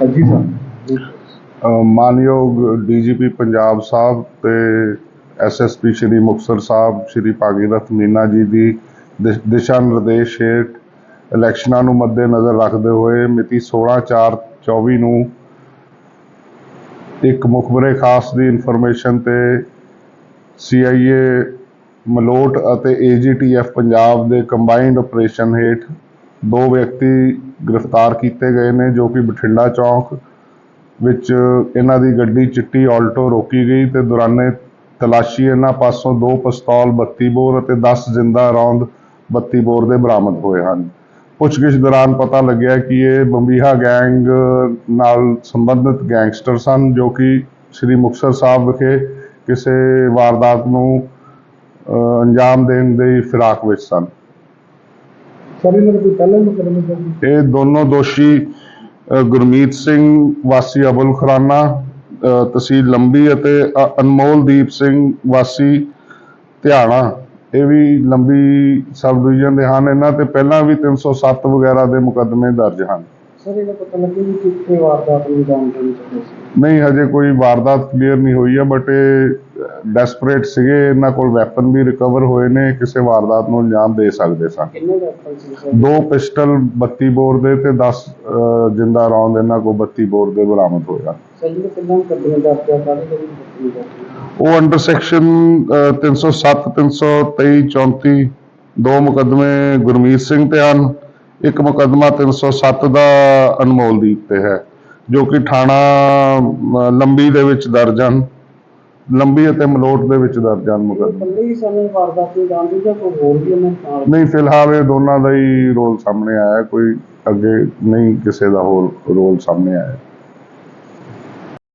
ਹਾਂਜੀ ਸਰ। ਅ, ਮਾਨਯੋਗ ਡੀਜੀਪੀ ਪੰਜਾਬ ਸਾਹਿਬ ਤੇ ਐਸਐਸਪੀ ਸ਼੍ਰੀ ਮੁਕਤਸਰ ਸਾਹਿਬ ਸ਼੍ਰੀ ਭਾਗੀਰਥ ਮੀਨਾ ਜੀ ਦੀ ਦਿਸ਼ਾ ਨਿਰਦੇਸ਼ ਹੇਠ ਇਲੈਕਸ਼ਨਾਂ ਨੂੰ ਮੱਦੇਨਜ਼ਰ ਰੱਖਦੇ ਹੋਏ ਮਿਤੀ 16/4/24 ਨੂੰ ਇੱਕ ਮੁਖਬਰੇ ਖਾਸ ਦੀ ਇਨਫੋਰਮੇਸ਼ਨ ਤੇ ਸੀਆਈਏ ਮਲੋਟ ਅਤੇ ਏਜੀਟੀਐਫ ਪੰਜਾਬ ਦੇ ਕੰਬਾਈਨਡ ਆਪਰੇਸ਼ਨ ਹੇਠ ਦੋ ਵਿਅਕਤੀ ਗ੍ਰਿਫਤਾਰ ਕੀਤੇ ਗਏ ਨੇ ਜੋ ਕਿ ਬਠਿੰਡਾ ਚੌਂਕ ਵਿੱਚ ਇਹਨਾਂ ਦੀ ਗੱਡੀ ਚਿੱਟੀ ਆਲਟੋ ਰੋਕੀ ਗਈ ਤੇ ਦੌਰਾਨੇ ਤਲਾਸ਼ੀ ਇਹਨਾਂ ਪਾਸੋਂ ਦੋ ਪਿਸਤੌਲ 32 ਬੋਰ ਅਤੇ 10 ਜ਼ਿੰਦਾ ਰੌਂਦ 32 ਬੋਰ ਦੇ ਬਰਾਮਦ ਹੋਏ ਹਨ। ਪੁੱਛਗਿੱਛ ਦੌਰਾਨ ਪਤਾ ਲੱਗਿਆ ਕਿ ਇਹ ਬੰਬੀਹਾ ਗੈਂਗ ਨਾਲ ਸੰਬੰਧਿਤ ਗੈਂਗਸਟਰ ਸਨ ਜੋ ਕਿ ਸ੍ਰੀ ਮੁਕਤਸਰ ਸਾਹਿਬ ਵਿਖੇ ਕਿਸੇ ਵਾਰਦਾਤ ਨੂੰ ਅ, ਅੰਜਾਮ ਦੇਣ ਦੀ ਫਿਰਾਕ ਵਿੱਚ ਸਨ। ਸਰ ਇਹਨਾਂ ਦਾ ਕੋਈ ਪਹਿਲਾਂ ਮੁਕਦਮਾ ਦਰਜ ਇਹ ਦੋਨੋਂ ਦੋਸ਼ੀ ਅ, ਗੁਰਮੀਤ ਸਿੰਘ ਵਾਸੀ ਅਬੁਲ ਖੁਰਾਨਾ ਅ, ਤਹਿਸੀਲ ਲੰਬੀ ਅਤੇ ਅ- ਅਨਮੋਲਦੀਪ ਸਿੰਘ ਵਾਸੀ ਧਿਆਣਾ। ਇਹ ਵੀ ਲੰਬੀ ਸਬ ਡਿਵੀਜ਼ਨ ਦੇ ਹਨ। ਇਹਨਾਂ ਤੇ ਪਹਿਲਾਂ ਵੀ 307 ਵਗੈਰਾ ਦੇ ਮੁਕੱਦਮੇ ਦਰਜ ਹਨ। ਸਰ ਇਹਦਾ ਪਤਾ ਲੱਗਿਆ ਕਿ ਕਿੱਥੇ ਵਾਰਦਾਤ ਨੂੰ ਜਾਣ ਦੇਣੀ ਚਾਹੀਦੀ ਸੀ। ਨਹੀਂ ਹਜੇ ਕੋਈ ਵਾਰਦਾਤ ਕਲੀਅਰ ਨਹੀਂ ਹੋਈ ਹੈ ਬਟ ਇਹ ਡੈਸਪਰੇਟ ਸੀਗੇ ਇਹਨਾਂ ਕੋਲ ਵੈਪਨ ਵੀ ਰਿਕਵਰ ਹੋਏ ਨੇ ਕਿਸੇ ਵਾਰਦਾਤ ਨੂੰ ਅੰਜਾਮ ਦੇ ਸਕਦੇ ਸਨ ਕਿੰਨੇ ਵੈਪਨ ਸੀ ਸਰ? ਦੋ ਪਿਸਟਲ 32 ਬੋਰ ਦੇ ਤੇ 10 ਅ, ਜਿੰਦਾ ਰੌਂਦ ਇਹਨਾਂ ਕੋਲ 32 ਬੋਰ ਦੇ ਬਰਾਮਦ ਹਨ ਸਰ ਜਿਹੜੇ ਪਹਿਲਾਂ ਮੁਕਦਮੇ ਦਰਜ ਆ ਕਾਹਦੇ ਲਈ ਆ? ਉਹ ਅੰਡਰ ਸੈਕਸ਼ਨ 307 323 34 ਦੋ ਮੁਕੱਦਮੇ ਗੁਰਮੀਤ ਸਿੰਘ ਤੇ ਹਨ। ਇੱਕ ਮੁਕੱਦਮਾ 307 ਦਾ ਅਨਮੋਲਦੀਪ ਤੇ ਹੈ ਜੋ ਕਿ ਥਾਣਾ ਲੰਬੀ ਦੇ ਵਿੱਚ ਦਰਜ ਹਨ। ਲੰਬੀ ਅਤੇ ਮਲੋਟ ਦੇ ਵਿੱਚ ਦਰਜ ਹਨ ਮੁਕੱਦਮੇ। ਇਕੱਲੇ ਹੀ ਸਾਨੂੰ ਵਾਰਦਾਤ ਨੂੰ ਜਾਣ ਦੇ ਜਾਂ ਕੋਈ ਹੋਰ ਵੀ ਉਹਨਾਂ ਨਾਲ? ਨਹੀਂ ਫਿਲਹਾਲ ਇਹ ਦੋਨਾਂ ਦਾ ਹੀ ਰੋਲ ਸਾਹਮਣੇ ਆਇਆ ਕੋਈ ਅੱਗੇ ਨਹੀਂ ਕਿਸੇ ਦਾ ਹੋਰ ਰੋਲ ਸਾਹਮਣੇ ਆਇਆ।